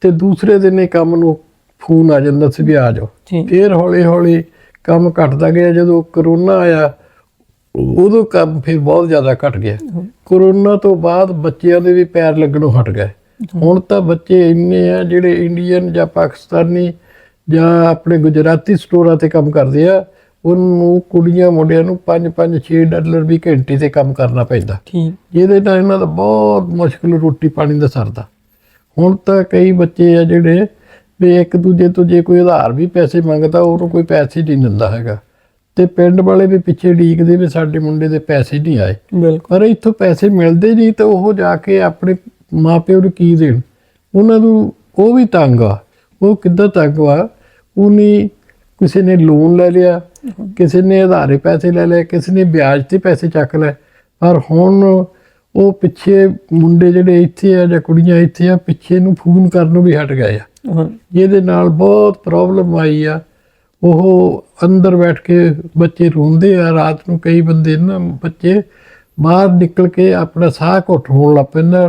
ਤੇ ਦੂਸਰੇ ਦਿਨ ਇਹ ਕੰਮ ਨੂੰ ਫੋਨ ਆ ਜਾਂਦਾ ਸੀ ਵੀ ਆ ਜਾਓ। ਫਿਰ ਹੌਲੀ ਹੌਲੀ ਕੰਮ ਘਟਦਾ ਗਿਆ। ਜਦੋਂ ਕਰੋਨਾ ਆਇਆ ਉਦੋਂ ਕੰਮ ਫਿਰ ਬਹੁਤ ਜ਼ਿਆਦਾ ਘਟ ਗਿਆ। ਕਰੋਨਾ ਤੋਂ ਬਾਅਦ ਬੱਚਿਆਂ ਦੇ ਵੀ ਪੈਰ ਲੱਗਣੋਂ ਹਟ ਗਏ। ਹੁਣ ਤਾਂ ਬੱਚੇ ਇੰਨੇ ਆ ਜਿਹੜੇ ਇੰਡੀਅਨ ਜਾਂ ਪਾਕਿਸਤਾਨੀ ਜਾਂ ਆਪਣੇ ਗੁਜਰਾਤੀ ਸਟੋਰਾਂ ਤੇ ਕੰਮ ਕਰਦੇ ਆ ਉਹਨੂੰ ਕੁੜੀਆਂ ਮੁੰਡਿਆਂ ਨੂੰ 5-5 6 ਡਾਲਰ ਵੀ ਘੰਟੇ ਤੇ ਕੰਮ ਕਰਨਾ ਪੈਂਦਾ। ਠੀਕ। ਜਿਹਦੇ ਨਾਲ ਇਹਨਾਂ ਦਾ ਬਹੁਤ ਮੁਸ਼ਕਲ ਰੋਟੀ ਪਾਣੀ ਦਾ ਸਰਦਾ। ਹੁਣ ਤਾਂ ਕਈ ਬੱਚੇ ਆ ਜਿਹੜੇ ਵੀ ਇੱਕ ਦੂਜੇ ਤੋਂ ਜੇ ਕੋਈ ਉਧਾਰ ਵੀ ਪੈਸੇ ਮੰਗਦਾ ਉਹਨੂੰ ਕੋਈ ਪੈਸੇ ਨਹੀਂ ਦਿੰਦਾ ਹੈਗਾ। ਤੇ ਪਿੰਡ ਵਾਲੇ ਵੀ ਪਿੱਛੇ ਢੀਕਦੇ ਵੀ ਸਾਡੇ ਮੁੰਡੇ ਦੇ ਪੈਸੇ ਨਹੀਂ ਆਏ। ਪਰ ਇੱਥੋਂ ਪੈਸੇ ਮਿਲਦੇ ਨਹੀਂ ਤਾਂ ਉਹ ਜਾ ਕੇ ਆਪਣੇ ਮਾਪਿਓ ਨੂੰ ਕੀ ਦੇਣ? ਉਹਨਾਂ ਨੂੰ ਉਹ ਵੀ ਤੰਗ ਆ। ਉਹ ਕਿੱਦਾਂ ਤੰਗ ਆ ਉਹਨੇ ਕਿਸੇ ਨੇ ਲੋਨ ਲੈ ਲਿਆ ਕਿਸੇ ਨੇ ਆਧਾਰੇ ਪੈਸੇ ਲੈ ਲਏ ਕਿਸੇ ਨੇ ਵਿਆਜ ਤੇ ਪੈਸੇ ਚੱਕ ਲਏ। ਪਰ ਹੁਣ ਉਹ ਪਿੱਛੇ ਮੁੰਡੇ ਜਿਹੜੇ ਇੱਥੇ ਆ ਜਾਂ ਕੁੜੀਆਂ ਇੱਥੇ ਆ ਪਿੱਛੇ ਨੂੰ ਫੋਨ ਕਰਨ ਨੂੰ ਵੀ ਹਟ ਗਏ ਆ। ਜਿਹਦੇ ਨਾਲ ਬਹੁਤ ਪ੍ਰੋਬਲਮ ਆਈ ਆ। ਉਹ ਅੰਦਰ ਬੈਠ ਕੇ ਬੱਚੇ ਰੋਂਦੇ ਆ। ਰਾਤ ਨੂੰ ਕਈ ਬੰਦੇ ਨਾ ਬੱਚੇ ਬਾਹਰ ਨਿਕਲ ਕੇ ਆਪਣਾ ਸਾਹ ਘੁੱਟ ਹੋਣ ਲੱਗ ਪੈਂਦਾ।